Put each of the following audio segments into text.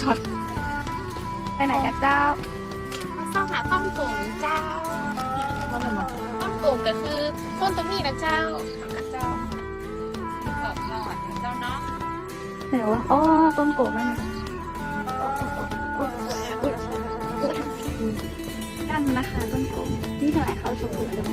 จอดไปไหนกันเจ้าเศร้าหาต้องโกงเจ้าต้องโกงก็คือต้นตรงนี้นะเจ้าเจ้าขอบหน่อยเจ้าเนาะไหนวะอ๋อต้นโกะนั่นน่ะกันนะคะต้นโกะนี่เท่าไหร่เขาชมพูใช่ไหม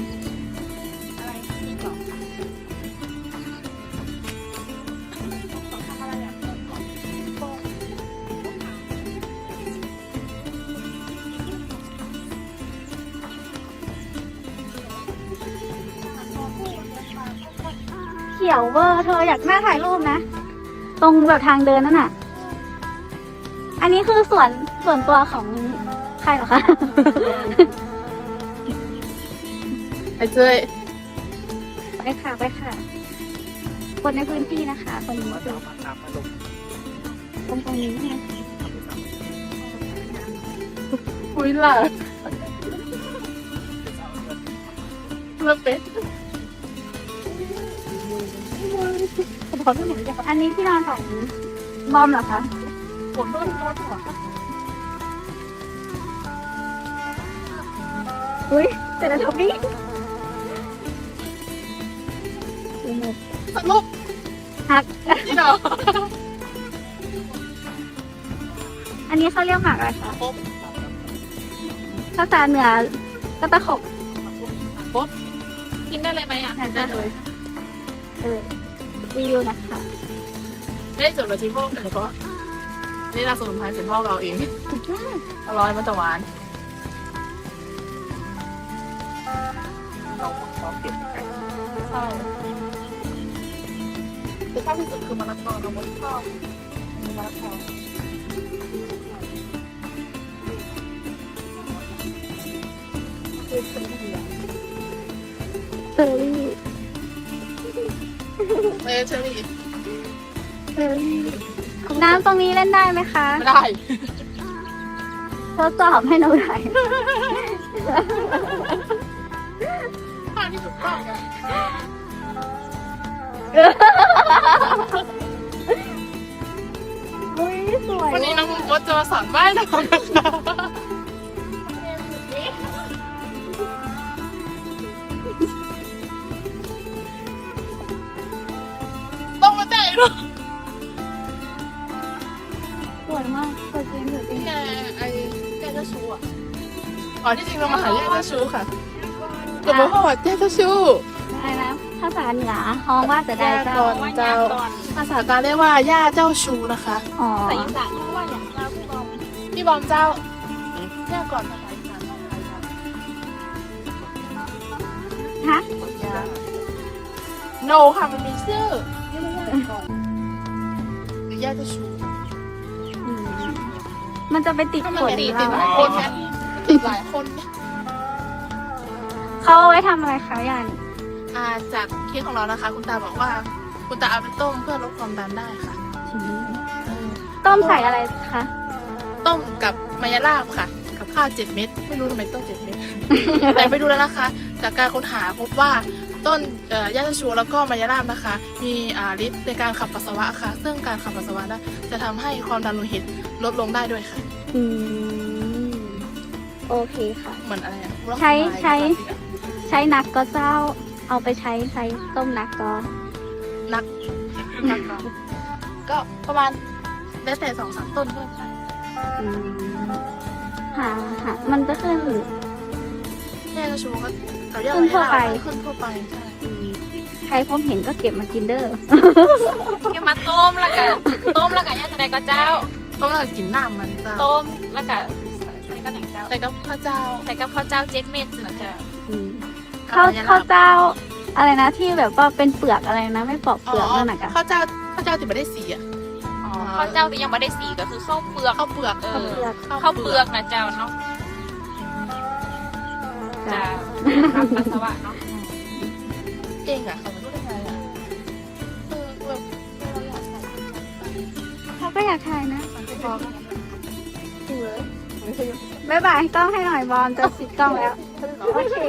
ขียวเวอร์เธออยากหน้าถ่ายรูปนะ ตรงแบบทางเดินนั่นน่ะ อันนี้คือส่วนส่วนตัวของใครเหรอคะ ไอ้เจ้ยไปค่ะไปค่ะ คนในพื้นที่นะคะ คนนี้ก็คือตรงตรงนี้ไงคุยล่ะเลิกเป็น พอที่หนูอยากอันนี้ที่นอนของบอมเหรอคะปวดต้นต้นหัวอุ้ยแต่ละทนี้สนุกหักนี่เนาะอันนี้เขาเรียกหมากอะไรคะปุ๊บภาษาเหนือก็ตะขบปุ๊บกินได้เลยไหมอะได้เลยเออ รีวิวนะคะไม่ได้จดบัญชีพวกแต่ก็นี่เราสมุนไพรเป็นพ่อเราเองอร่อยมันจะหวานเราขอเก็บไก่ใช่แต่ชอบที่สุดคือมะละกอเราไม่ชอบมีมะละกอคือเป็นเหลืองเซอรี่ เออเชอรี่เซอรี่น้ำตรงนี้เล่นได้ไหมคะไม่ได้ทดสอบให้หนูหน่อยข้าที่ถูกต้องอะอุ้ยสวยวันนี้น้องมุกก็จะมาสอนว่ายน้ำนะคะ ต้องมาแต่งด้วยสวยมากสวยจริงสวยจริงนี่ไงไอ้แก้เจ้าชู้อะอ๋อที่จริงเรามาหาแก้เจ้าชู้ค่ะจะบอกว่าแก้เจ้าชู้อะไรนะภาษาเหนือฮ้องว่าจะได้เจ้าก่อนเจ้าภาษากลารเรียกว่าย่าเจ้าชู้นะคะอ๋อแต่อีสานเรียกว่าอย่างเจ้าพี่บอมพี่บอมเจ้าย่าก่อนภาษาอีสานว่าอะไรคะฮะย่า โนค่ะมันมีชื่อนี่มันย่าก่อนหรือย่าเจ้าชู้อืมมันจะไปติดถ้ามันขนติดเราหลายคนนะติดหลายคนเขาเอาไว้ทำอะไรคะยันอ่าจากเคสของเรานะคะ คุณตาบอกว่า คุณตาเอาไปต้มเพื่อลดความดันได้ค่ะเออต้มใส่อะไรคะต้มกับมายาลาบค่ะ กับข้าวเจ็ดเม็ดไม่รู้ทำไมต้มเจ็ดเม็ด แต่ไปดูแล้วนะคะ จากการค้นหาพบว่า ต้นเอ่อย่าชูแล้วก็มายาลาบนะคะ มีอ่าฤทธิ์ในการขับปัสสาวะค่ะ ซึ่งการขับปัสสาวะนะจะทำให้ความดันโลหิตลดลงได้ด้วยค่ะ อืม โอเคค่ะ เหมือนอะไรอะใช้ใช้ ใช้นักก็เจ้า เอาไปใช้ใช้ต้มนักก็นักนักก็ก็ประมาณแล้วแต่สองสามต้นเพิ่มค่ะอืมหาหามันจะขึ้น แม่กระชูก็กับย่าขึ้นทั่วไปขึ้นทั่วไปใช่อืมใครพบเห็นก็เก็บมากินเด้อแค่มาต้มแล้วก็ต้มแล้วก็ย่างจะได้ก็เจ้าก็เรากินน้ำมันจ้าต้มแล้วก็ใส่กับหนังเจ้าแต่ก็พระเจ้าใส่กับข้าวเจ้าเจ็ดเม็ดนะเจ้าอืมข้าวข้าวเจ้า อะไรนะที่แบบว่าเป็นเปลือกอะไรนะ ไม่ปอกเปลือกนั่นน่ะกะข้าวเจ้าข้าวเจ้าติดไม่ได้สีอะอ๋อข้าวเจ้าที่ยังไม่ได้สีก็คือข้าวเปลือกข้าวเปลือกเอข้าวอเปลือกข้าวเปลือกนะเจ้าเนาะ จ้ะเจ้าปัสสาวะเนาะเก่งอะเขาไม่รู้ได้ไงอะเออแบบเราอยากใส่เขาก็อยากทายนะพอดูเลยไม่ใช่บ๊ายบายกล้องให้หน่อยบอลจะปิดกล้องแล้ว โอเค